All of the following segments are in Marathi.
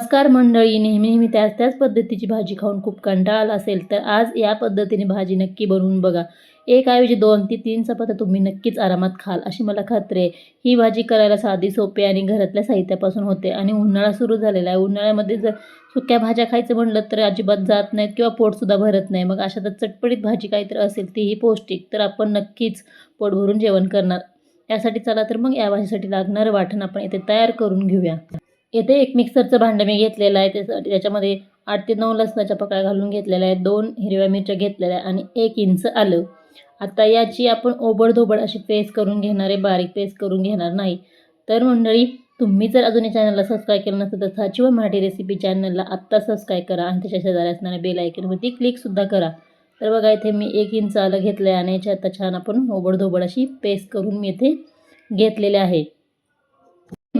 नमस्कार मंडळी नेहमी नेहमी त्याच त्याच पद्धतीची भाजी खाऊन खूप कंटाळा आला असेल तर आज या पद्धतीने भाजी नक्की बनवून बघा. एक ऐवजी दोन ते तीन चपात्या तुम्ही नक्कीच आरामात खाल अशी मला खात्री आहे. ही भाजी करायला साधी सोपी आणि घरातल्या साहित्यापासून होते आणि उन्हाळा सुरू झालेला आहे. उन्हाळ्यामध्ये जर सुक्या भाज्या खायचं म्हणलं तर अजिबात जात नाहीत किंवा पोटसुद्धा भरत नाही. मग अशा तर चटपटीत भाजी काहीतरी असेल तीही पौष्टिक तर आपण नक्कीच पोट भरून जेवण करणार. यासाठी चला तर मग या भाजीसाठी लागणारं वाटण आपण इथे तयार करून घेऊया. येथे एक मिक्सरचं भांडं मी घेतलेलं आहे. त्यासाठी त्याच्यामध्ये आठ ते नऊ लसणाच्या पकळ्या घालून घेतलेल्या आहेत. दोन हिरव्या मिरच्या घेतलेल्या आहे आणि एक इंच आलं. आता याची आपण ओबडधोबड अशी पेस्ट करून घेणार आहे. बारीक पेस्ट करून घेणार नाही. तर मंडळी तुम्ही जर अजून या चॅनलला सबस्क्राईब केलं नसेल तर साची व मराठी रेसिपी चॅनलला आत्ता सबस्क्राईब करा आणि त्याच्या शेजारी असणाऱ्या बेल आयकनवरती क्लिकसुद्धा करा. तर बघा इथे मी एक इंच आलं घेतलं आहे आणि याची आता छान आपण ओबडधोबड अशी पेस्ट करून मी इथे घेतलेले आहे.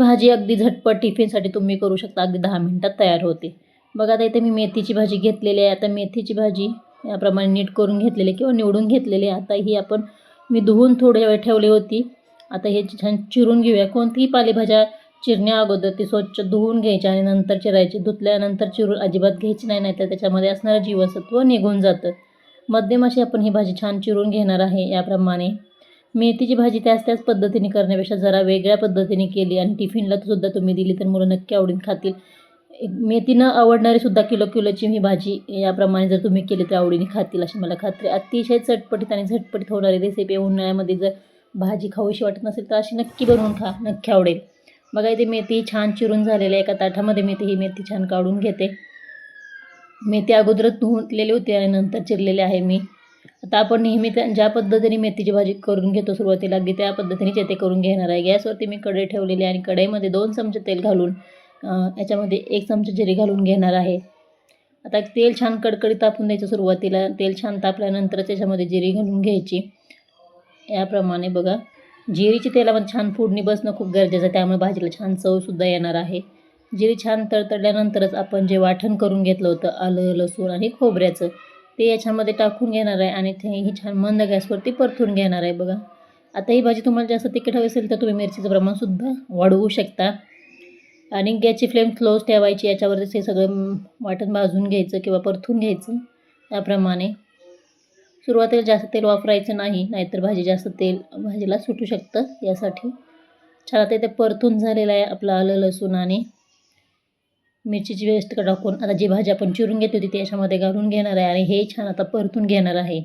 भाजी अगदी झटपट टिफिनसाठी तुम्ही करू शकता. अगदी दहा मिनटात तयार होते. बघा आता इथे मी मेथीची भाजी घेतलेली आहे. आता मेथीची भाजी याप्रमाणे नीट करून घेतलेली किंवा निवडून घेतलेली आहे. आता ही आपण मी धुवून थोड्या वेळ ठेवली होती. आता हे छान चिरून घेऊया. कोणतीही पालेभाज्या चिरण्या अगोदर ती स्वच्छ धुवून घ्यायची आणि नंतर चिरायची. धुतल्यानंतर चिरून अजिबात घ्यायची नाही नाही तर त्याच्यामध्ये असणारं जीवनसत्व निघून जातं. मध्यम अशी आपण ही भाजी छान चिरून घेणार आहे. याप्रमाणे मेथीची भाजी त्याच त्याच पद्धतीने करण्यापेक्षा जरा वेगळ्या पद्धतीने केली आणि टिफिनला सुद्धा तुम्ही दिली तर मुलं नक्की आवडीन खातील. एक मेथी न आवडणारी सुद्धा किलो किलोची ही भाजी याप्रमाणे जर तुम्ही केली तर आवडीने खातील अशी मला खात्री अतिशय चटपटीत आणि झटपटीत होणारी रेसिपी उन्हाळ्यामध्ये जर भाजी खाऊशी वाटत नसेल तर अशी नक्की बनवून खा नक्की आवडेल. बघा इथे मेथी छान चिरून झालेली आहे. एका ताटामध्ये मेथी ही मेथी छान काढून घेते. मेथी अगोदरच धुतलेली होती आणि नंतर चिरलेली आहे मी. आता आपण नेहमी त्या ज्या पद्धतीने मेथीची भाजी करून घेतो सुरुवातीला अगदी त्या पद्धतीनेच येते करून घेणार आहे. गॅसवरती मी कढई ठेवलेली आहे आणि कढईमध्ये दोन चमचे तेल घालून याच्यामध्ये एक चमचे जिरे घालून घेणार आहे. आता तेल छान कडकडीत तापून द्यायचं सुरुवातीला. तेल छान तापल्यानंतर त्याच्यामध्ये जिरी घालून घ्यायची. याप्रमाणे बघा जिरीची तेलामध्ये छान फोडणी बसणं खूप गरजेचं आहे. त्यामुळे भाजीला छान चवसुद्धा येणार आहे. जिरी छान तळतळल्यानंतरच आपण जे वाटण करून घेतलं होतं आलं लसूण आणि खोबऱ्याचं ते याच्यामध्ये टाकून घेणार आहे आणि ते ही छान मंद गॅसवरती परतून घेणार आहे बघा. आता ही भाजी तुम्हाला जास्त तिखट हवी असेल तर तुम्ही मिरचीचं प्रमाणसुद्धा वाढवू शकता. आणि गॅसची फ्लेम क्लोज ठेवायची याच्यावरतीच ते सगळं वाटण भाजून घ्यायचं किंवा परतून घ्यायचं त्याप्रमाणे. सुरुवातीला जास्त तेल वापरायचं नाही नाहीतर भाजी जास्त तेल भाजीला सुटू शकतं यासाठी. छान आता इथे परतून झालेलं आहे आपलं आलं लसूण आणि मिरचीची वेस्ट टाकून आता जी भाजी आपण चिरून घेतली होती ती याच्यामध्ये घालून घेणार आहे आणि हे छान आता परतून घेणार आहे.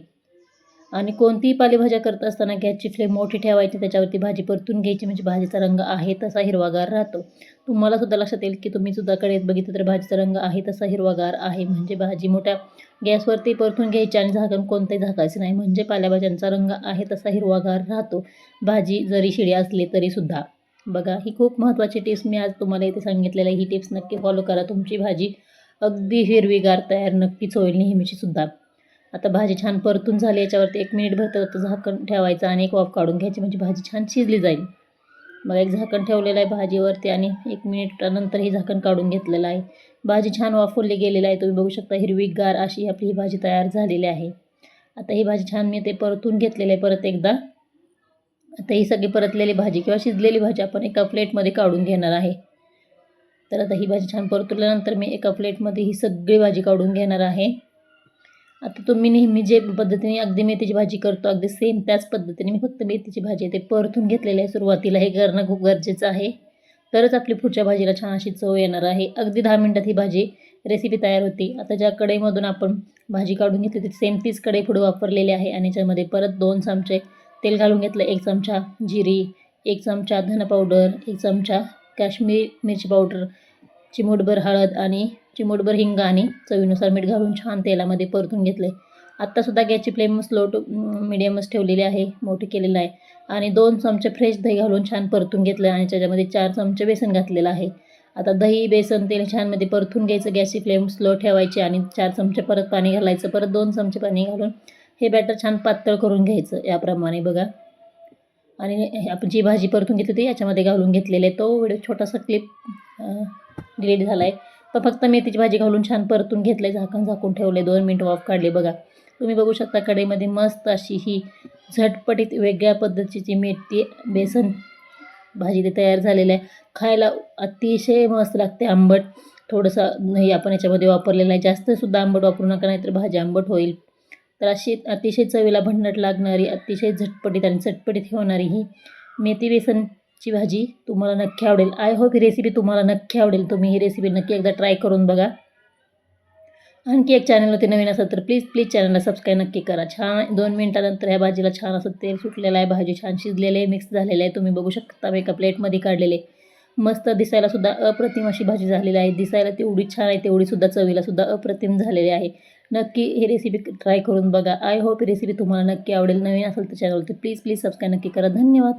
आणि कोणतीही पालेभाज्या करत असताना गॅसची फ्लेम मोठी ठेवायची त्याच्यावरती भाजी परतून घ्यायची म्हणजे भाजीचा रंग आहे तसा हिरवागार राहतो. तुम्हाला सुद्धा लक्षात येईल की तुम्ही सुद्धा कडेत बघितलं तर भाजीचा रंग आहे तसा हिरवागार आहे. म्हणजे भाजी मोठ्या गॅसवरती परतून घ्यायची आणि झाकण कोणतंही झाकायचं नाही. म्हणजे पालेभाज्यांचा रंग आहे तसा हिरवागार राहतो. भाजी जरी शिळी असली तरीसुद्धा बघा ही खूप महत्त्वाची टिप्स मी आज तुम्हाला इथे सांगितलेलं आहे. ही टिप्स नक्की फॉलो करा. तुमची भाजी अगदी हिरवीगार तयार नक्कीच होईल नेहमीची सुद्धा. आता भाजी छान परतून झाली याच्यावरती एक मिनिटभर तर झाकण ठेवायचं आणि एक वाफ काढून घ्यायची म्हणजे भाजी छान शिजली जाईल. मग एक झाकण ठेवलेलं आहे भाजीवरती आणि एक मिनिटानंतर ही झाकण काढून घेतलेलं आहे. भाजी छान वाफवली गेलेली आहे. तुम्ही बघू शकता हिरवीगार अशी आपली ही भाजी तयार झालेली आहे. आता ही भाजी छान मी ते परतून घेतलेलं आहे. परत एकदा आता ही सगळी परतलेली भाजी किंवा शिजलेली भाजी आपण एका प्लेटमध्ये काढून घेणार आहे. तर आता ही भाजी छान परतल्यानंतर मी एका प्लेटमध्ये ही सगळी भाजी काढून घेणार आहे. आता तुम्ही नेहमी जे पद्धतीने अगदी मेथीची भाजी करतो अगदी सेम त्याच पद्धतीने मी फक्त मेथीची भाजी ते परतून घेतलेली आहे सुरुवातीला. हे करणं खूप गरजेचं आहे. तरच आपली पुढच्या भाजीला छान अशी चव येणार आहे. अगदी दहा मिनटात ही भाजी रेसिपी तयार होती. आता ज्या कढईमधून आपण भाजी काढून घेतली ती सेम तीच कढई पुढे वापरलेली आहे आणि याच्यामध्ये परत दोन चमचे तेल घालून घेतलं. एक चमचा जिरी एक चमचा धन पावडर एक चमचा काश्मीरी मिरची पावडर चिमूटभर हळद आणि चिमूटभर हिंग आणि चवीनुसार मीठ घालून छान तेलामध्ये परतून घेतले. आत्तासुद्धा गॅसची फ्लेम स्लो टू मिडियमच ठेवलेली आहे मोठी केलेलं आहे. आणि दोन चमचे फ्रेश दही घालून छान परतून घेतलं आणि त्याच्यामध्ये चार चमचे बेसन घातलेलं आहे. आता दही बेसन तेल छानमध्ये परतून घ्यायचं. गॅसची फ्लेम स्लो ठेवायची आणि चार चमचे परत पाणी घालायचं. परत दोन चमचे पाणी घालून हे बॅटर छान पातळ करून घ्यायचं याप्रमाणे बघा. आणि आपण जी भाजी परतून घेतली होती याच्यामध्ये घालून घेतलेले तो व्हिडिओ छोटासा क्लिप डिलीट झाला आहे तर फक्त मेथीची भाजी घालून छान परतून घेतलं आहे झाकण झाकून ठेवले दोन मिनटं वाफ काढले बघा. तुम्ही बघू शकता कढईमध्ये मस्त अशी ही झटपटीत वेगळ्या पद्धतीची मेथी बेसन भाजी ते तयार झालेलं आहे. खायला अतिशय मस्त लागते आंबट. थोडंसं नाही आपण याच्यामध्ये वापरलेलं आहे जास्तसुद्धा आंबट वापरू नका नाहीतर भाजी आंबट होईल. तर अशी अतिशय चवीला भंडट लागणारी अतिशय झटपटीत आणि चटपटीत होणारी ही मेथी बेसनची भाजी तुम्हाला नक्की आवडेल. आय होप ही रेसिपी तुम्हाला नक्की आवडेल. तुम्ही ही रेसिपी नक्की एकदा ट्राय करून बघा. आणखी एक चॅनलवरती नवीन असेल तर प्लीज प्लीज चॅनलला सबस्क्राईब नक्की करा. छान दोन मिनटानंतर ह्या भाजीला छान असं तेल सुटलेलं आहे भाजी छान शिजलेली आहे मिक्स झालेलं आहे. तुम्ही बघू शकता एका प्लेटमध्ये काढलेले. मस्त दिसायला सुद्धा अप्रतिम अशी भाजी झालेली आहे. दिसायला तेवढी छान आहे तेवढी सुद्धा चवीला सुद्धा अप्रतिम झालेली आहे. नक्की ही रेसिपी ट्राय करून बघा. आय होप ही रेसिपी तुम्हाला नक्की आवडेल. नवीन असेल तर चॅनलवरती प्लीज प्लीज सबस्क्राईब नक्की करा. धन्यवाद.